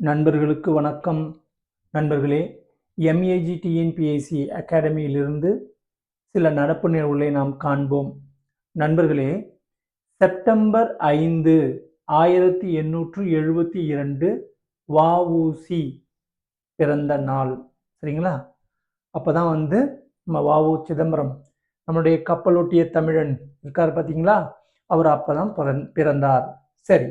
நண்பர்களுக்கு வணக்கம். நண்பர்களே எம்ஏஜி டிஎன்பிஎஸ்சி அகாடமியிலிருந்து சில நடப்பு நிகழ்வுகளை நாம் காண்போம். நண்பர்களே செப்டம்பர் ஐந்து ஆயிரத்தி எண்ணூற்று எழுபத்தி இரண்டு வஉசி பிறந்த நாள். சரிங்களா? அப்போ தான் வந்து நம்ம வஉ சிதம்பரம் நம்மளுடைய கப்பலோட்டிய தமிழன் இருக்கார் பார்த்தீங்களா அவர் அப்போ தான் பிறந்தார். சரி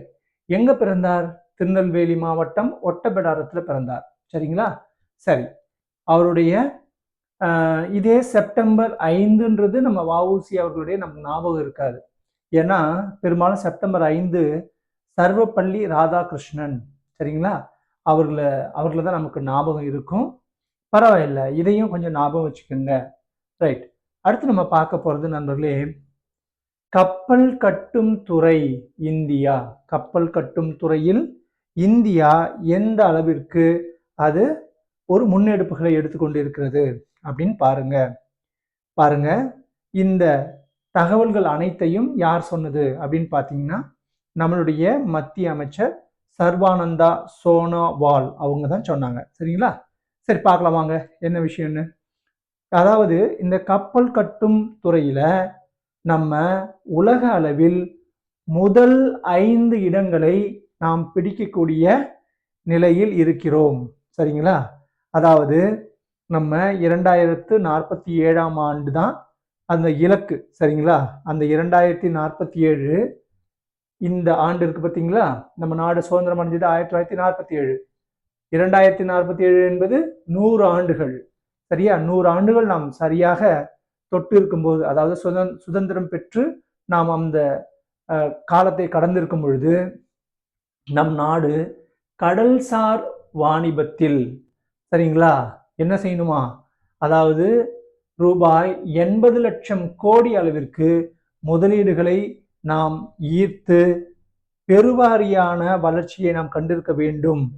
எங்கே பிறந்தார்? திருநெல்வேலி மாவட்டம் ஒட்டப்பிடாரத்தில் பிறந்தார். சரிங்களா? சரி. அவருடைய இதே செப்டம்பர் ஐந்துன்றது நம்ம வஉசி அவர்களுடைய நமக்கு ஞாபகம் இருக்காது. ஏன்னா பெரும்பாலும் செப்டம்பர் ஐந்து சர்வப்பள்ளி ராதாகிருஷ்ணன். சரிங்களா? அவர்களை அவர்களை தான் நமக்கு ஞாபகம் இருக்கும். பரவாயில்ல. இதையும் கொஞ்சம் ஞாபகம் வச்சுக்கோங்க. ரைட். அடுத்து நம்ம பார்க்க போகிறது நண்பர்களே கப்பல் கட்டும் துறை இந்தியா. கப்பல் கட்டும் துறையில் இந்தியா எந்த அளவிற்கு அது ஒரு முன்னெடுப்புகளை எடுத்துக்கொண்டு இருக்கிறது அப்படின்னு பாருங்க. பாருங்க. இந்த தகவல்கள் அனைத்தையும் யார் சொன்னது அப்படின்னு பார்த்தீங்கன்னா நம்மளுடைய மத்திய அமைச்சர் சர்வானந்தா சோனோவால் அவங்க தான் சொன்னாங்க. சரிங்களா? சரி பார்க்கலாம் வாங்க. என்ன விஷயம்னு? அதாவது இந்த கப்பல் கட்டும் துறையில நம்ம உலக அளவில் முதல் ஐந்து இடங்களை நாம் பிடிக்கக்கூடிய நிலையில் இருக்கிறோம். சரிங்களா? அதாவது நம்ம இரண்டாயிரத்து நாற்பத்தி ஏழாம் ஆண்டு தான் அந்த இலக்கு. சரிங்களா? அந்த இரண்டாயிரத்தி நாற்பத்தி ஏழு இந்த ஆண்டு இருக்கு பார்த்தீங்களா? நம்ம நாடு சுதந்திரம் அடைஞ்சது ஆயிரத்தி தொள்ளாயிரத்தி நாற்பத்தி ஏழு. இரண்டாயிரத்தி நாற்பத்தி ஏழு என்பது நூறு ஆண்டுகள். சரியா? நூறு ஆண்டுகள் நாம் சரியாக தொட்டு இருக்கும்போது அதாவது சுதந்திரம் பெற்று நாம் அந்த காலத்தை கடந்திருக்கும் பொழுது நம் நாடு கடல்சார் வாணிபத்தில். சரிங்களா? என்ன செய்யணுமா? அதாவது ரூபாய் எண்பது லட்சம் கோடி அளவிற்கு முதலீடுகளை நாம் ஈர்த்து பெருவாரியான வளர்ச்சியை நாம் கண்டிருக்க வேண்டும்.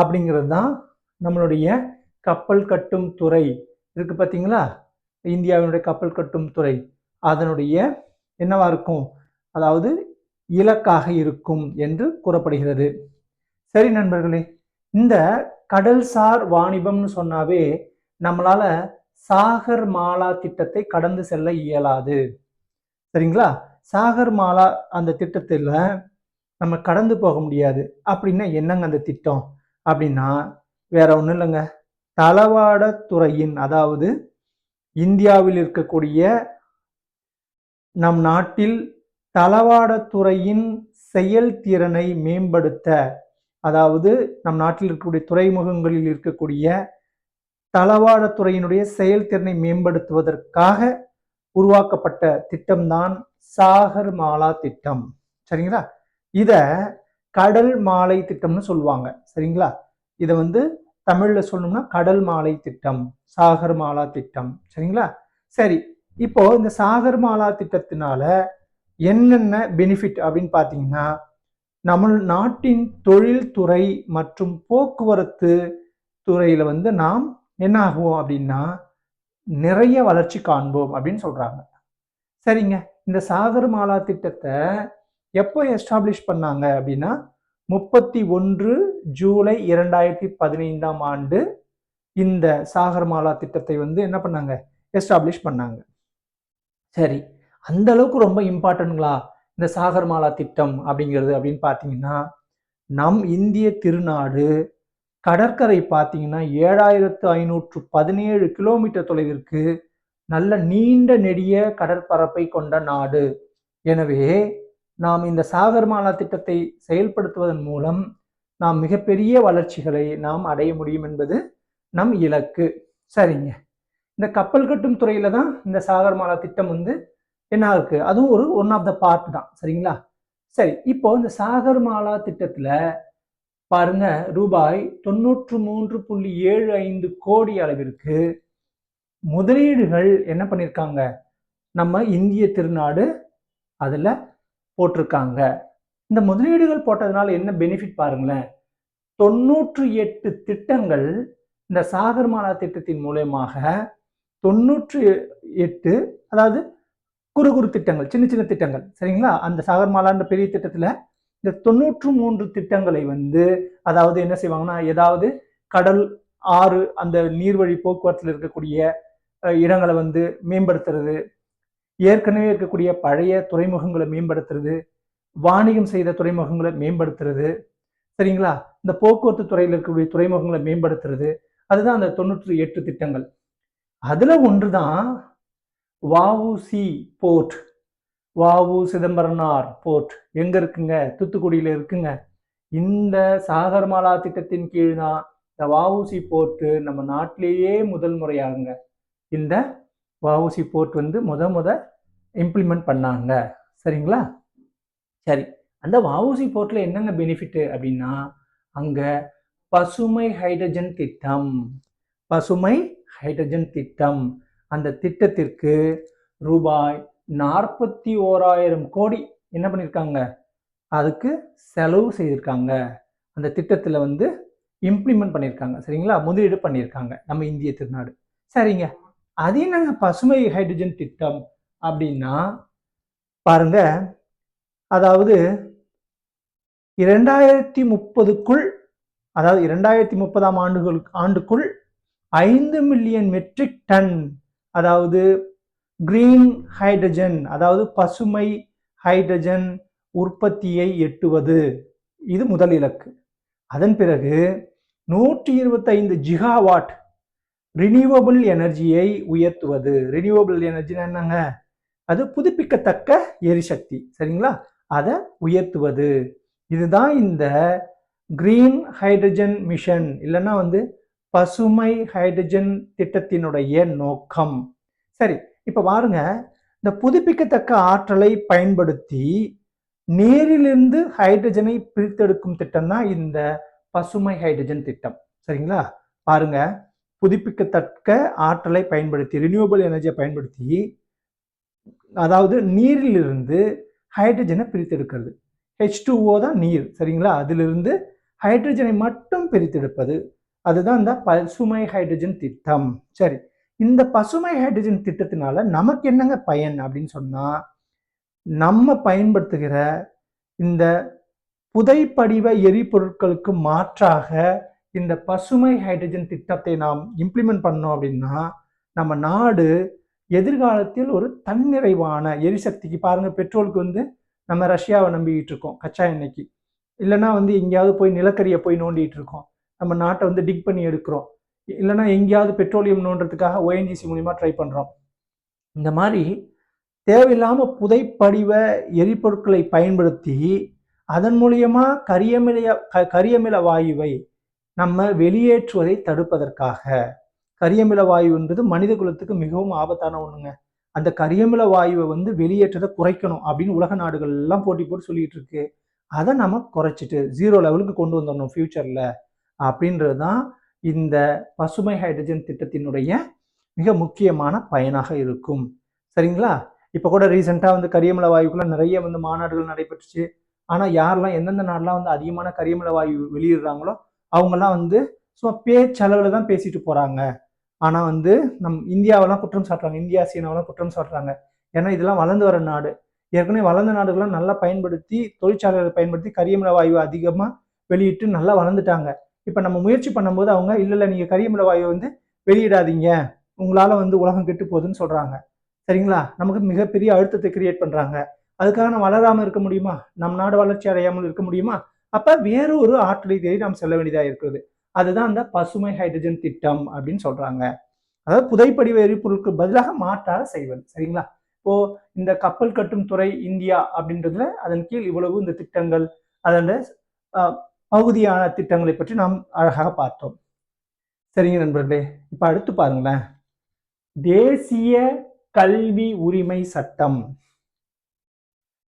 அப்படிங்கிறது தான் நம்மளுடைய கப்பல் கட்டும் துறை. இருக்கு பார்த்தீங்களா இந்தியாவினுடைய கப்பல் கட்டும் துறை. அதனுடைய என்னவா இருக்கும்? அதாவது இலக்காக இருக்கும் என்று கூறப்படுகிறது. சரி நண்பர்களே இந்த கடல்சார் வாணிபம்னு சொன்னாவே நம்மளால சாகர் மாலா திட்டத்தை கடந்து செல்ல இயலாது. சரிங்களா? சாகர் மாலா அந்த திட்டத்தில் நம்ம கடந்து போக முடியாது. அப்படின்னா என்னங்க அந்த திட்டம்? அப்படின்னா வேற ஒன்றும் இல்லைங்க. தளவாட துறையின் அதாவது இந்தியாவில் இருக்கக்கூடிய நம் நாட்டில் தளவாடத்துறையின் செயல்திறனை மேம்படுத்த அதாவது நம் நாட்டில் இருக்கக்கூடிய துறைமுகங்களில் இருக்கக்கூடிய தளவாடத்துறையினுடைய செயல்திறனை மேம்படுத்துவதற்காக உருவாக்கப்பட்ட திட்டம்தான் சாகர் மாலா திட்டம். சரிங்களா? இத கடல் மாலை திட்டம்னு சொல்லுவாங்க. சரிங்களா? இதை வந்து தமிழில் சொல்லணும்னா கடல் மாலை திட்டம் சாகர் மாலா திட்டம். சரிங்களா? சரி இப்போ இந்த சாகர் மாலா திட்டத்தினால என்னென்ன பெனிஃபிட் அப்படின்னு பார்த்தீங்கன்னா நம்ம நாட்டின் தொழில்துறை மற்றும் போக்குவரத்து துறையில் வந்து நாம் என்ன ஆகுவோம் அப்படின்னா நிறைய வளர்ச்சி காண்போம் அப்படின்னு சொல்கிறாங்க சரிங்க. இந்த சாகர் மாலா திட்டத்தை எப்போ எஸ்டாப்ளிஷ் பண்ணாங்க அப்படின்னா முப்பத்தி ஒன்று ஜூலை இரண்டாயிரத்தி பதினைந்தாம் ஆண்டு இந்த சாகர்மாலா திட்டத்தை வந்து என்ன பண்ணாங்க? எஸ்டாப்ளிஷ் பண்ணாங்க. சரி. அந்த அளவுக்கு ரொம்ப இம்பார்ட்டன்ங்களா இந்த சாகர்மாலா திட்டம் அப்படிங்கிறது அப்படின்னு பார்த்தீங்கன்னா நம் இந்திய திருநாடு கடற்கரை பார்த்தீங்கன்னா ஏழாயிரத்து ஐநூற்று பதினேழு கிலோமீட்டர் தொலைவிற்கு நல்ல நீண்ட நெடிய கடற்பரப்பை கொண்ட நாடு. எனவே நாம் இந்த சாகர்மாலா திட்டத்தை செயல்படுத்துவதன் மூலம் நாம் மிகப்பெரிய வளர்ச்சிகளை நாம் அடைய முடியும் என்பது நம் இலக்கு. சரிங்க. இந்த கப்பல் கட்டும் துறையில தான் இந்த சாகர்மாலா திட்டம் வந்து என்ன இருக்கு? அதுவும் ஒரு ஒன் ஆஃப் த பார்ட் தான். சரிங்களா? சரி இப்போ இந்த சாகர்மாலா திட்டத்தில் பாருங்க ரூபாய் தொண்ணூற்று மூன்று புள்ளி ஏழு ஐந்து கோடி அளவிற்கு முதலீடுகள் என்ன பண்ணியிருக்காங்க நம்ம இந்திய திருநாடு அதில் போட்டிருக்காங்க. இந்த முதலீடுகள் போட்டதுனால என்ன பெனிஃபிட் பாருங்களேன். தொண்ணூற்று எட்டு திட்டங்கள் இந்த சாகர்மாலா திட்டத்தின் மூலயமாக தொண்ணூற்று எட்டு அதாவது குறு குறு திட்டங்கள் சின்ன சின்ன திட்டங்கள் சரிங்களா? அந்த சாகர்மாலான்ற பெரிய திட்டத்தில் இந்த தொண்ணூற்று மூன்று திட்டங்களை வந்து அதாவது என்ன செய்வாங்கன்னா ஏதாவது கடல் ஆறு அந்த நீர்வழி போக்குவரத்தில் இருக்கக்கூடிய இடங்களை வந்து மேம்படுத்துறது ஏற்கனவே இருக்கக்கூடிய பழைய துறைமுகங்களை மேம்படுத்துறது வாணிகம் செய்த துறைமுகங்களை மேம்படுத்துறது சரிங்களா? இந்த போக்குவரத்து துறையில் இருக்கக்கூடிய துறைமுகங்களை மேம்படுத்துறது அதுதான் அந்த தொண்ணூற்றி எட்டு திட்டங்கள். அதில் ஒன்று தான் வஉசி போர்ட் வாவு சிதம்பரனார் போர்ட். எங்க இருக்குங்க? தூத்துக்குடியில் இருக்குங்க. இந்த சாகர்மாலா திட்டத்தின் கீழ் தான் இந்த வஉசி போர்ட்டு நம்ம நாட்டிலேயே முதல் முறையாகுங்க. இந்த வஉசி போர்ட் வந்து முத முத இம்ப்ளிமெண்ட் பண்ணாங்க. சரிங்களா? சரி. அந்த வஉசி போர்ட்ல என்னங்க பெனிஃபிட்டு அப்படின்னா அங்க பசுமை ஹைட்ரஜன் திட்டம். பசுமை ஹைட்ரஜன் திட்டம். அந்த திட்டத்திற்கு ரூபாய் நாற்பத்தி ஓராயிரம் கோடி என்ன பண்ணியிருக்காங்க அதுக்கு செலவு செய்திருக்காங்க. அந்த திட்டத்தில் வந்து இம்ப்ளிமெண்ட் பண்ணியிருக்காங்க சரிங்களா? முதலீடு பண்ணியிருக்காங்க நம்ம இந்திய திருநாடு. சரிங்க. அது என்னங்க பசுமை ஹைட்ரஜன் திட்டம் அப்படின்னா? பாருங்க. அதாவது இரண்டாயிரத்தி முப்பதுக்குள் அதாவது இரண்டாயிரத்தி முப்பதாம் ஆண்டுகளுக்கு ஆண்டுக்குள் ஐந்து மில்லியன் மெட்ரிக் டன் அதாவது கிரீன் ஹைட்ரஜன் அதாவது பசுமை ஹைட்ரஜன் உற்பத்தியை எட்டுவது. இது முதல் இலக்கு. அதன் பிறகு நூற்றி இருபத்தைந்து ஜிகாவாட் ரினியூவபிள் எனர்ஜியை உயர்த்துவது ரினியூவபிள் எனர்ஜினா என்னங்க? அது புதுப்பிக்கத்தக்க எரிசக்தி. சரிங்களா? அதை உயர்த்துவது. இதுதான் இந்த கிரீன் ஹைட்ரஜன் மிஷன் இல்லைன்னா வந்து பசுமை ஹைட்ரஜன் திட்டத்தினுடைய நோக்கம். சரி இப்போ பாருங்க. இந்த புதுப்பிக்கத்தக்க ஆற்றலை பயன்படுத்தி நீரிலிருந்து ஹைட்ரஜனை பிரித்தெடுக்கும் திட்டம் தான் இந்த பசுமை ஹைட்ரஜன் திட்டம். சரிங்களா? பாருங்க. புதுப்பிக்கத்தக்க ஆற்றலை பயன்படுத்தி ரினியூவபிள் எனர்ஜியை பயன்படுத்தி அதாவது நீரிலிருந்து ஹைட்ரஜனை பிரித்தெடுக்கிறது. ஹெச் தான் நீர் சரிங்களா? அதிலிருந்து ஹைட்ரஜனை மட்டும் பிரித்தெடுப்பது. அதுதான் இந்த பசுமை ஹைட்ரஜன் திட்டம். சரி இந்த பசுமை ஹைட்ரஜன் திட்டத்தினால நமக்கு என்னங்க பயன் அப்படின்னு சொன்னா நம்ம பயன்படுத்துகிற இந்த புதைப்படிவ எரிபொருட்களுக்கு மாற்றாக இந்த பசுமை ஹைட்ரஜன் திட்டத்தை நாம் இம்ப்ளிமெண்ட் பண்ணோம் அப்படின்னா நம்ம நாடு எதிர்காலத்தில் ஒரு தன்னிறைவான எரிசக்திக்கு பாருங்க பெட்ரோலுக்கு வந்து நம்ம ரஷ்யாவை நம்பிக்கிட்டு இருக்கோம் கச்சா எண்ணெய்க்கு. இல்லைன்னா வந்து எங்கேயாவது போய் நிலக்கரியை போய் நோண்டிட்டு இருக்கோம். நம்ம நாட்டை வந்து டிக் பண்ணி எடுக்கிறோம். இல்லைன்னா எங்கேயாவது பெட்ரோலியம் நோன்றதுக்காக ஓஎன்ஜிசி மூலிமா ட்ரை பண்ணுறோம் இந்த மாதிரி தேவையில்லாமல் புதைப்படிவ எரிபொருட்களை பயன்படுத்தி அதன் மூலியமா கரியமிலைய க- கரியமில வாயுவை நம்ம வெளியேற்றுவதை தடுப்பதற்காக. கரியமில வாயுன்றது மனித குலத்துக்கு மிகவும் ஆபத்தான ஒண்ணுங்க. அந்த கரியமில வாயுவை வந்து வெளியேற்றதை குறைக்கணும் அப்படின்னு உலக நாடுகள் எல்லாம் போட்டி போட்டு சொல்லிட்டு இருக்கு. அதை நம்ம குறைச்சிட்டு ஜீரோ லெவலுக்கு கொண்டு வந்துடணும் ஃபியூச்சர்ல அப்படின்றது தான் இந்த பசுமை ஹைட்ரஜன் திட்டத்தினுடைய மிக முக்கியமான பயனாக இருக்கும். சரிங்களா? இப்போ கூட ரீசெண்டாக வந்து கரியமல வாயுக்குள்ள நிறைய வந்து மாநாடுகள் நடைபெற்றுச்சு. ஆனால் யாரெல்லாம் எந்தெந்த நாடுலாம் வந்து அதிகமான கரியமல வாயு வெளியிடுறாங்களோ அவங்கெல்லாம் வந்து சும்மா பேச்சளவில் தான் பேசிட்டு போகிறாங்க ஆனால் வந்து நம் இந்தியாவெல்லாம் குற்றம் சாட்டுறாங்க. இந்தியா சீனாவெல்லாம் குற்றம் சாட்டுறாங்க. ஏன்னா இதெல்லாம் வளர்ந்து வர நாடு. ஏற்கனவே வளர்ந்த நாடுகள்லாம் நல்லா பயன்படுத்தி தொழிற்சாலைகளை பயன்படுத்தி கரியமில வாயு அதிகமாக வெளியிட்டு நல்லா வளர்ந்துட்டாங்க. இப்போ நம்ம முயற்சி பண்ணும்போது அவங்க இல்லை இல்லை நீங்கள் கரியமில வாயுவை வந்து வெளியிடாதீங்க. உங்களால் வந்து உலகம் கெட்டு போகுதுன்னு சொல்கிறாங்க சரிங்களா? நமக்கு மிகப்பெரிய அழுத்தத்தை கிரியேட் பண்ணுறாங்க அதுக்காக நம்ம வளராமல் இருக்க முடியுமா? நம் நாடு வளர்ச்சி அடையாமல் இருக்க முடியுமா? அப்போ வேறு ஒரு ஆற்றலை தேடி நாம் செல்ல வேண்டியதாக இருக்கிறது. அதுதான் அந்த பசுமை ஹைட்ரஜன் திட்டம் அப்படின்னு சொல்கிறாங்க அதாவது புதைப்படிவ எரிபொருளுக்கு பதிலாக மாற்றாக செய்வது. சரிங்களா? இப்போ இந்த கப்பல் கட்டும் துறை இந்தியா அப்படின்றதுல அதன் கீழ் இவ்வளவு இந்த திட்டங்கள் அதில் பகுதியான திட்டங்களை பற்றி நாம் அழகாக பார்த்தோம். சரிங்க நண்பர்களே இப்போ அடுத்து பாருங்களேன். தேசிய கல்வி உரிமை சட்டம்.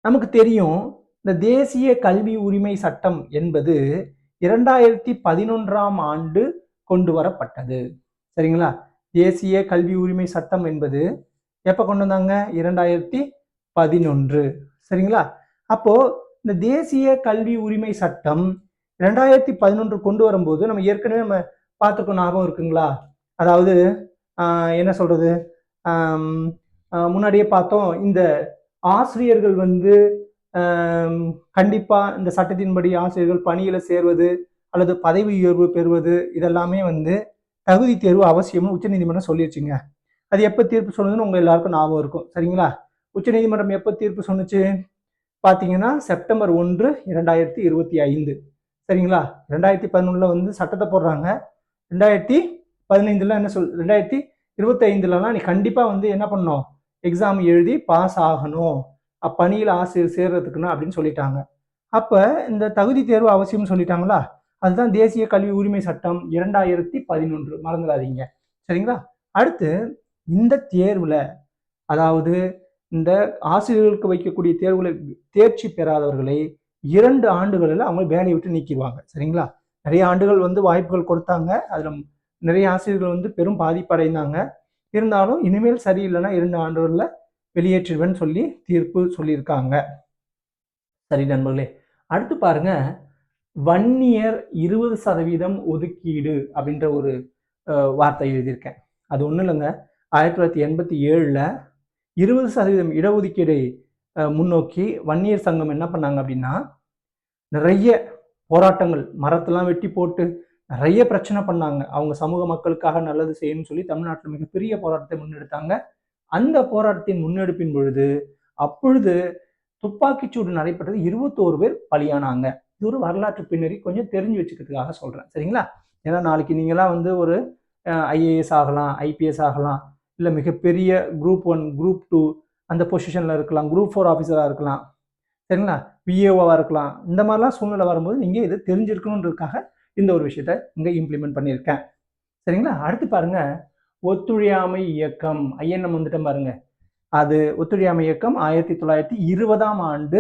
நமக்கு தெரியும் இந்த தேசிய கல்வி உரிமை சட்டம் என்பது இரண்டாயிரத்தி பதினொன்றாம் ஆண்டு கொண்டு வரப்பட்டது. சரிங்களா? தேசிய கல்வி உரிமை சட்டம் என்பது எப்போ கொண்டு வந்தாங்க? இரண்டாயிரத்தி பதினொன்று. சரிங்களா? அப்போ இந்த தேசிய கல்வி உரிமை சட்டம் ரெண்டாயிரத்தி பதினொன்று கொண்டு வரும்போது நம்ம ஏற்கனவே நம்ம பார்த்துருக்கோம் ஞாபகம் இருக்குங்களா? அதாவது என்ன சொல்றது? முன்னாடியே பார்த்தோம் இந்த ஆசிரியர்கள் வந்து கண்டிப்பாக இந்த சட்டத்தின்படி ஆசிரியர்கள் பணியில் சேர்வது அல்லது பதவி உயர்வு பெறுவது இதெல்லாமே வந்து தகுதி தேர்வு அவசியம்னு உச்சநீதிமன்றம் சொல்லிடுச்சுங்க அது எப்போ தீர்ப்பு சொன்னதுன்னு உங்கள் எல்லாருக்கும் ஞாபகம் இருக்கும். சரிங்களா? உச்சநீதிமன்றம் எப்போ தீர்ப்பு சொன்னுச்சு? பார்த்தீங்கன்னா செப்டம்பர் ஒன்று இரண்டாயிரத்தி இருபத்தி ஐந்து. சரிங்களா? ரெண்டாயிரத்தி பதினொன்றில் வந்து சட்டத்தை போடுறாங்க. ரெண்டாயிரத்தி பதினைந்தில் என்ன சொல் ரெண்டாயிரத்தி இருபத்தைந்துலலாம் நீ கண்டிப்பாக வந்து என்ன பண்ணணும்? எக்ஸாம் எழுதி பாஸ் ஆகணும். அப்பணியில் ஆசிரியர் சேர்றதுக்குன்னு அப்படின்னு சொல்லிட்டாங்க. அப்போ இந்த தகுதி தேர்வு அவசியம்னு சொல்லிட்டாங்களா? அதுதான் தேசிய கல்வி உரிமை சட்டம் இரண்டாயிரத்தி பதினொன்று. மறந்துடாதீங்க. சரிங்களா? அடுத்து இந்த தேர்வில் அதாவது இந்த ஆசிரியர்களுக்கு வைக்கக்கூடிய தேர்வுகளை தேர்ச்சி பெறாதவர்களை இரண்டு ஆண்டுகளில் அவங்க வேலையை விட்டு நீக்கிடுவாங்க. சரிங்களா? நிறைய ஆண்டுகள் வந்து வாய்ப்புகள் கொடுத்தாங்க. அதில் நிறைய ஆசிரியர்கள் வந்து பெரும் பாதிப்படைந்தாங்க. இருந்தாலும் இனிமேல் சரியில்லைன்னா இரண்டு ஆண்டுகளில் வெளியேற்றுவேன் சொல்லி தீர்ப்பு சொல்லியிருக்காங்க. சரி நண்பர்களே அடுத்து பாருங்க. வன்னியர் இருபது சதவீதம் ஒதுக்கீடு அப்படின்ற ஒரு வார்த்தை எழுதியிருக்கேன். அது ஒன்றும் இல்லைங்க. ஆயிரத்தி தொள்ளாயிரத்தி எண்பத்தி ஏழில் இருபது சதவீதம் இடஒதுக்கீடை முன்னோக்கி வன்னியர் சங்கம் என்ன பண்ணாங்க அப்படின்னா நிறைய போராட்டங்கள் மரத்தெல்லாம் வெட்டி போட்டு நிறைய பிரச்சனை பண்ணாங்க. அவங்க சமூக மக்களுக்காக நல்லது செய்யணும்னு சொல்லி தமிழ்நாட்டில் மிகப்பெரிய போராட்டத்தை முன்னெடுத்தாங்க. அந்த போராட்டத்தின் முன்னெடுப்பின் பொழுது அப்பொழுது துப்பாக்கிச்சூடு நடைபெற்றது இருபத்தோரு பேர் பலியானாங்க. இது ஒரு வரலாற்று பின்னணி கொஞ்சம் தெரிஞ்சு வச்சுக்கிறதுக்காக சொல்கிறேன் சரிங்களா? ஏன்னா நாளைக்கு நீங்களாம் வந்து ஒரு ஐஏஎஸ் ஆகலாம் ஐபிஎஸ் ஆகலாம் இல்லை மிகப்பெரிய குரூப் ஒன் குரூப் டூ அந்த பொசிஷனில் இருக்கலாம் குரூப் ஃபோர் ஆஃபீஸராக இருக்கலாம். சரிங்களா? பிஏஓவாக இருக்கலாம். இந்த மாதிரிலாம் சூழ்நிலை வரும்போது நீங்கள் இது தெரிஞ்சிருக்கணுன்றதுக்காக இந்த ஒரு விஷயத்த இங்கே இம்ப்ளிமெண்ட் பண்ணியிருக்கேன். சரிங்களா? அடுத்து பாருங்கள் ஒத்துழையாமை இயக்கம். ஐஎன்எம் வந்துட்டோம் பாருங்க. அது ஒத்துழையாமை இயக்கம் ஆயிரத்தி தொள்ளாயிரத்தி இருபதாம் ஆண்டு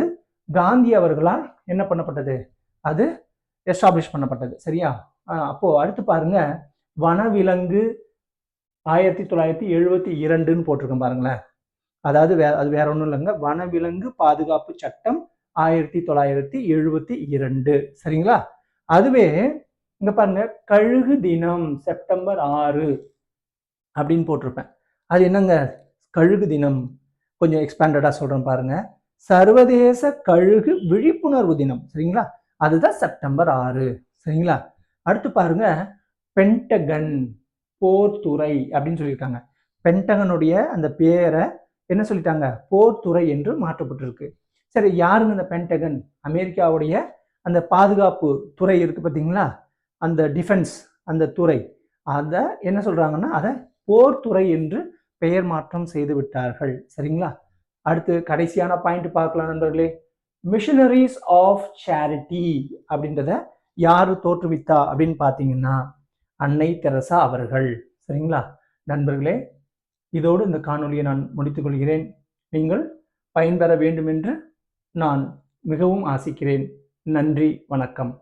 காந்தி அவர்களால் என்ன பண்ணப்பட்டது? அது எஸ்டாப்ளிஷ் பண்ணப்பட்டது. சரியா? அப்போ அடுத்து பாருங்க. வனவிலங்கு ஆயிரத்தி தொள்ளாயிரத்தி எழுபத்தி இரண்டுன்னு போட்டிருக்கோம் பாருங்களேன். அதாவது வே அது வேற ஒன்றும் இல்லைங்க. வனவிலங்கு பாதுகாப்பு சட்டம் ஆயிரத்தி தொள்ளாயிரத்தி எழுபத்தி இரண்டு. சரிங்களா? அதுவே இங்க பாருங்க கழுகு தினம் செப்டம்பர் ஆறு அப்படின்னு போட்டிருப்பேன். அது என்னங்க? கழுகு தினம். கொஞ்சம் எக்ஸ்பேண்டடா சொல்றேன் பாருங்க. சர்வதேச கழுகு விழிப்புணர்வு தினம். சரிங்களா? அதுதான் செப்டம்பர் ஆறு. சரிங்களா? அடுத்து பாருங்க பென்டகன் போர்த்துறை அப்படின்னு சொல்லியிருக்காங்க. பென்டகனுடைய அந்த பேரை என்ன சொல்லிட்டாங்க? போர்த்துறை என்று மாற்றப்பட்டிருக்கு. சரி யாருன்னு இந்த பென்டகன்? அமெரிக்காவுடைய அந்த பாதுகாப்பு துறை இருக்கு பார்த்தீங்களா? அந்த டிஃபென்ஸ் அந்த துறை. அதை என்ன சொல்றாங்கன்னா அதை போர்த்துறை என்று பெயர் மாற்றம் செய்து விட்டார்கள். சரிங்களா? அடுத்து கடைசியான பாயிண்ட் பார்க்கலாம் நண்பர்களே. மிஷனரிஸ் ஆஃப் சேரிட்டி அப்படின்றத யாரு தோற்றுவித்தா அப்படின்னு பார்த்தீங்கன்னா அன்னை தெரசா அவர்கள். சரிங்களா? நண்பர்களே இதோடு இந்த காணொலியை நான் முடித்துக்கொள்கிறேன் நீங்கள் பயன்பெற வேண்டும் என்று நான் மிகவும் ஆசிக்கிறேன். நன்றி வணக்கம்.